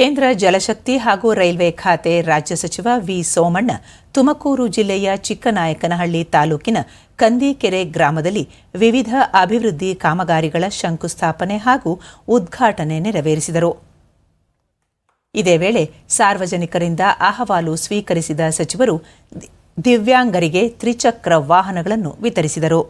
ಕೇಂದ್ರ ಜಲಶಕ್ತಿ ಹಾಗೂ ರೈಲ್ವೆ ಖಾತೆ ರಾಜ್ಯ ಸಚಿವ ವಿ ಸೋಮಣ್ಣ ತುಮಕೂರು ಜಿಲ್ಲೆಯ ಚಿಕ್ಕನಾಯಕನಹಳ್ಳಿ ತಾಲೂಕಿನ ಕಂದೀಕೆರೆ ಗ್ರಾಮದಲ್ಲಿ ವಿವಿಧ ಅಭಿವೃದ್ಧಿ ಕಾಮಗಾರಿಗಳ ಶಂಕುಸ್ಥಾಪನೆ ಹಾಗೂ ಉದ್ಘಾಟನೆ ನೆರವೇರಿಸಿದರು. ಇದೇ ವೇಳೆ ಸಾರ್ವಜನಿಕರಿಂದ ಅಹವಾಲು ಸ್ವೀಕರಿಸಿದ ಸಚಿವರು ದಿವ್ಯಾಂಗರಿಗೆ ತ್ರಿಚಕ್ರ ವಾಹನಗಳನ್ನು ವಿತರಿಸಿದರು.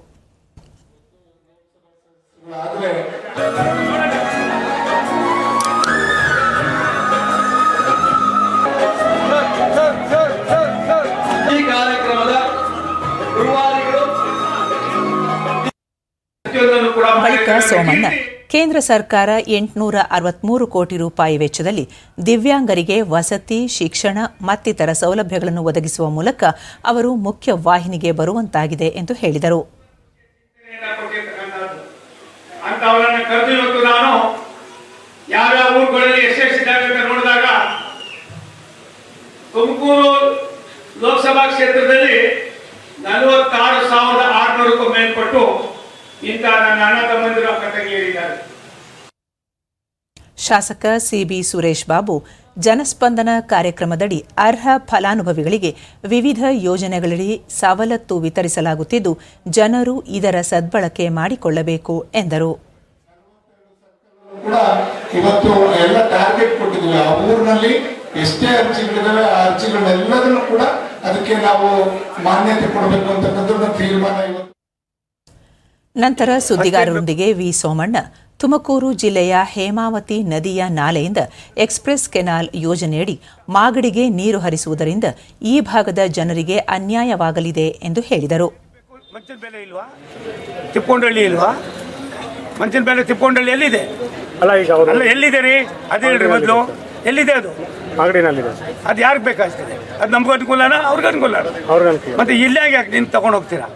ಸೋಮಣ್ಣ. ಕೇಂದ್ರ ಸರ್ಕಾರ ಎಂಟುನೂರ ಅರವತ್ಮೂರು ಕೋಟಿ ರೂಪಾಯಿ ವೆಚ್ಚದಲ್ಲಿ ದಿವ್ಯಾಂಗರಿಗೆ ವಸತಿ, ಶಿಕ್ಷಣ, ಮತ್ತಿತರ ಸೌಲಭ್ಯಗಳನ್ನು ಒದಗಿಸುವ ಮೂಲಕ ಅವರು ಮುಖ್ಯ ವಾಹಿನಿಗೆ ಬರುವಂತಾಗಿದೆ ಎಂದು ಹೇಳಿದರು. ತುಮಕೂರು ಲೋಕಸಭಾ ಕ್ಷೇತ್ರದಲ್ಲಿ ನಲವತ್ತಾರು ಸಾವಿರದ ಆರುನೂರಕ್ಕೂ ಮೇಲ್ಪಟ್ಟು ಇಂಥ ನನ್ನ ಅಣ್ಣ ತಮ್ಮಂದಿರು ತಂಗಿಯರಿದ್ದಾರೆ ಶಾಸಕ ಸಿಬಿ ಸುರೇಶ್ ಬಾಬು ಜನಸ್ಪಂದನ ಕಾರ್ಯಕ್ರಮದಡಿ ಅರ್ಹ ಫಲಾನುಭವಿಗಳಿಗೆ ವಿವಿಧ ಯೋಜನೆಗಳಡಿ ಸವಲತ್ತು ವಿತರಿಸಲಾಗುತ್ತಿದ್ದು ಜನರು ಇದರ ಸದ್ಬಳಕೆ ಮಾಡಿಕೊಳ್ಳಬೇಕು ಎಂದರು. ಕೂಡ ಇವತ್ತು ಎಲ್ಲ ಟಾರ್ಗೆಟ್ ಕೊಟ್ಟಿದ್ದೀವಿ. ಆ ಊರಿನಲ್ಲಿ ಎಷ್ಟೇ ಅರ್ಜಿಗಳಿದಾವೆ ಆ ಅರ್ಜಿಗಳನ್ನೆಲ್ಲದನ್ನು ಕೂಡ ಅದಕ್ಕೆ ನಾವು ಮಾನ್ಯತೆ ಕೊಡಬೇಕು ಅಂತಕ್ಕಂಥದ್ದು ತೀರ್ಮಾನ ಇವತ್ತು ನಂತರ ಸುದ್ದಿಗಾರರೊಂದಿಗೆ ವಿ ಸೋಮಣ್ಣ. ತುಮಕೂರು ಜಿಲ್ಲೆಯ ಹೇಮಾವತಿ ನದಿಯ ನಾಲೆಯಿಂದ ಎಕ್ಸ್ಪ್ರೆಸ್ ಕೆನಾಲ್ ಯೋಜನೆಯಡಿ ಮಾಗಡಿಗೆ ನೀರು ಹರಿಸುವುದರಿಂದ ಈ ಭಾಗದ ಜನರಿಗೆ ಅನ್ಯಾಯವಾಗಲಿದೆ ಎಂದು ಹೇಳಿದರು. ಮಂಚನ ಬೆಲೆ ಇಲ್ವಾ? ತಿಪ್ಪಕೊಂಡಳ್ಳಿ ಇಲ್ವಾ? ಮಂಚನ ಬೆಲೆ ತಿಪ್ಪಕೊಂಡಳ್ಳಿ ಎಲ್ಲಿದೆ? ಅಲ್ಲ ಈಗ ಅವರು ಅಲ್ಲ ಎಲ್ಲಿದೆ ರೀ? ಅದೇ ಹೇಳ್ರಿ ಮೊದಲು. ಎಲ್ಲಿದೆ ಅದು? ಮಾಗಡಿನಲ್ಲಿದೆ ಅದು ಯಾರಿಗೆ ಬೇಕಾಗ್ತದೆ? ಅದು ನಮ್ಗೆ ಅನುಕೂಲನಾ? ಅವ್ರಿಗೆ ಅನುಕೂಲ ಅವ್ರಿಗೆ ಅನುಕೂಲ. ಮತ್ತೆ ಇಲ್ಲಾಗ ಯಾಕೆ ನಿಂತು ತಗೊಂಡು ಹೋಗ್ತೀರಾ?